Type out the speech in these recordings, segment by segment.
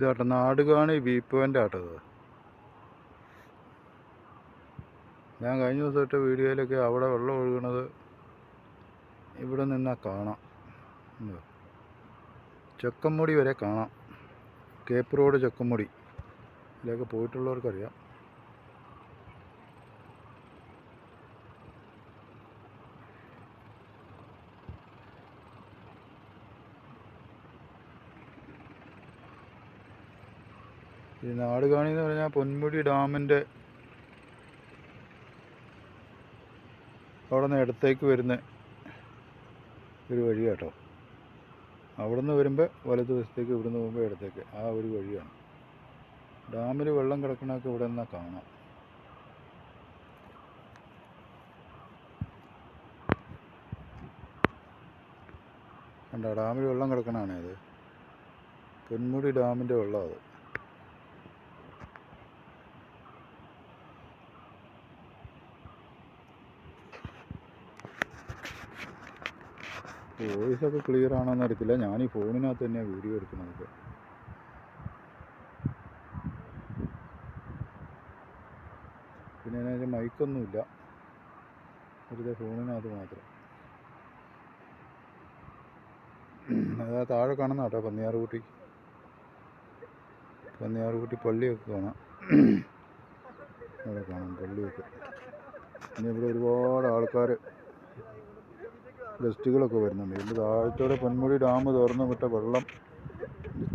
ഇതാട്ടോ Nadukani view point ആട്ടോ ഇത്. ഞാൻ കഴിഞ്ഞ ദിവസം ഇട്ട വീഡിയോയിലൊക്കെ അവിടെ വെള്ളം ഒഴുകണത് ഇവിടെ നിന്നാൽ കാണാം. ചെക്കമ്മുടി വരെ കാണാം. കേപ്പ് റോഡ് ചെക്കമ്മുടി ഇതിലൊക്കെ പോയിട്ടുള്ളവർക്കറിയാം. ഈ നാടുകാണി എന്ന് പറഞ്ഞാൽ പൊന്മുടി ഡാമിന്റെ അവിടെ നിന്ന് ഇടത്തേക്ക് വരുന്ന ഒരു വഴി കേട്ടോ അവിടെ നിന്ന് വരുമ്പോൾ വലതുവശത്തേക്ക് വശത്തേക്ക് ഇവിടെ പോകുമ്പോൾ ഇടത്തേക്ക്. ആ ഒരു വഴിയാണ്. ഡാമിൽ വെള്ളം കിടക്കണമൊക്കെ ഇവിടെ നിന്നാൽ കാണാം. കണ്ട ഡാമിൽ വെള്ളം കിടക്കണതാണ് അത് പൊന്മുടി ഡാമിന്റെ വെള്ളം അത്. വോയിസ് ഒക്കെ ക്ലിയർ ആണോന്ന് അറിയത്തില്ല. ഞാൻ ഈ ഫോണിനകത്ത് തന്നെയാണ് വീഡിയോ എടുക്കുന്നത്. പിന്നെ അതിന്റെ മൈക്കൊന്നുമില്ല വെറുതെ ഫോണിനകത്ത് മാത്രം. അതാ താഴെ കാണുന്ന കേട്ടോ പന്നിയാറുകുട്ടി പന്നിയാറുകുട്ടി പള്ളിയൊക്കെ കാണാം. അവിടെ കാണാം പള്ളിയൊക്കെ. പിന്നെ ഇവിടെ ഒരുപാട് ആൾക്കാർ ഗസ്റ്റുകളൊക്കെ വരുന്നുണ്ട്. ഇതിന്റെ താഴത്തോടെ പൊന്മുടി ഡാം തുറന്നു വിട്ട വെള്ളം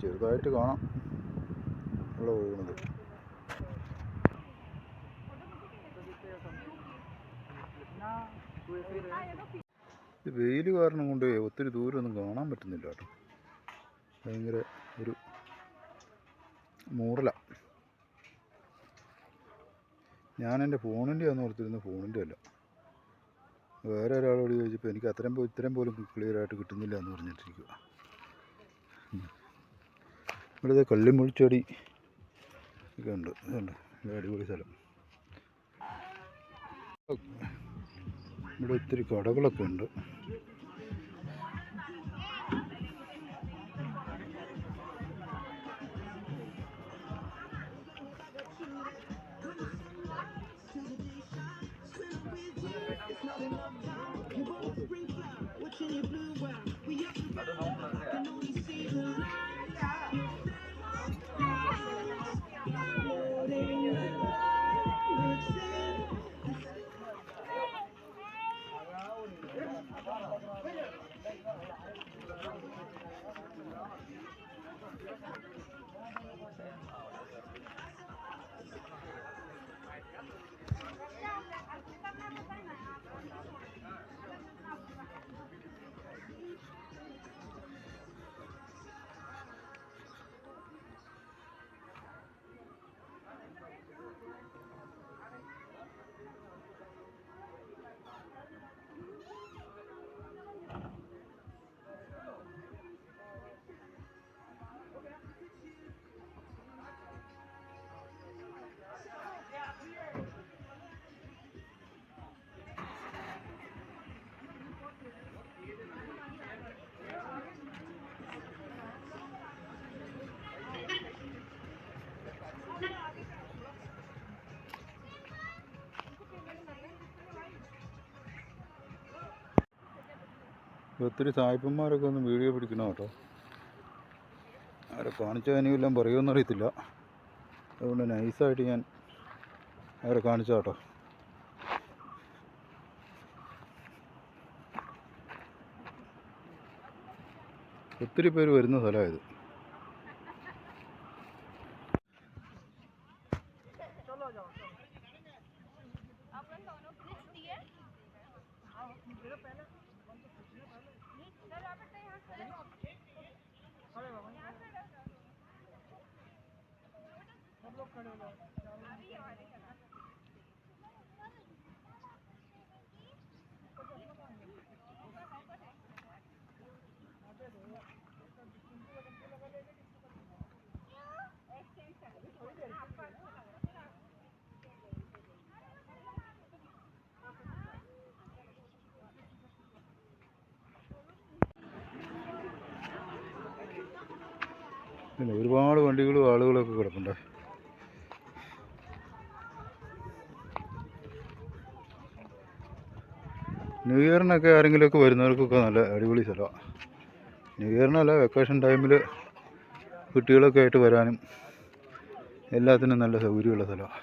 ചെറുതായിട്ട് കാണാം. വെള്ളം ഒഴുകുന്നത്. വെയിൽ കാരണം കൊണ്ട് ഒത്തിരി ദൂരമൊന്നും കാണാൻ പറ്റുന്നില്ല കേട്ടോ. ഭയങ്കര ഒരു മൂറല ഞാൻ എന്റെ ഫോണിന്റെ ആണെന്ന് ഓർത്തിരുന്നു ഫോണിന്റെ അല്ല. വേറെ ഒരാളോട് ചോദിച്ചപ്പോൾ എനിക്ക് അത്രയും ഇത്രയും പോലും ക്ലിയർ ആയിട്ട് കിട്ടുന്നില്ല എന്ന് പറഞ്ഞിട്ടിരിക്കുക. ഇവിടുത്തെ കള്ളിമുളിച്ചടി ഒക്കെ ഉണ്ട്. ഇതുണ്ട്. ഇത് അടിപൊളി സ്ഥലം. ഇവിടെ ഒത്തിരി കടകളൊക്കെ ഉണ്ട്. ഒത്തിരി സായിപ്പന്മാരൊക്കെ ഒന്ന് വീഡിയോ പിടിക്കണം കേട്ടോ? അവരെ കാണിച്ചാൽ ഇനിയെല്ലാം പറയുമെന്ന് അറിയത്തില്ല. അതുകൊണ്ട് നൈസായിട്ട് ഞാൻ അവരെ കാണിച്ച കേട്ടോ. ഒത്തിരി പേര് വരുന്ന സ്ഥലമായത് आप लोग सब लोग खड़े हो जाओ। പിന്നെ ഒരുപാട് വണ്ടികളും ആളുകളൊക്കെ കിടപ്പുണ്ട്. ന്യൂ ഇയറിനൊക്കെ ആരെങ്കിലുമൊക്കെ വരുന്നവർക്കൊക്കെ നല്ല അടിപൊളി സ്ഥലമാണ് ന്യൂ ഇയറിനല്ല വെക്കേഷൻ ടൈമിൽ കുട്ടികളൊക്കെ ആയിട്ട് വരാനും എല്ലാത്തിനും നല്ല സൗകര്യമുള്ള സ്ഥലമാണ്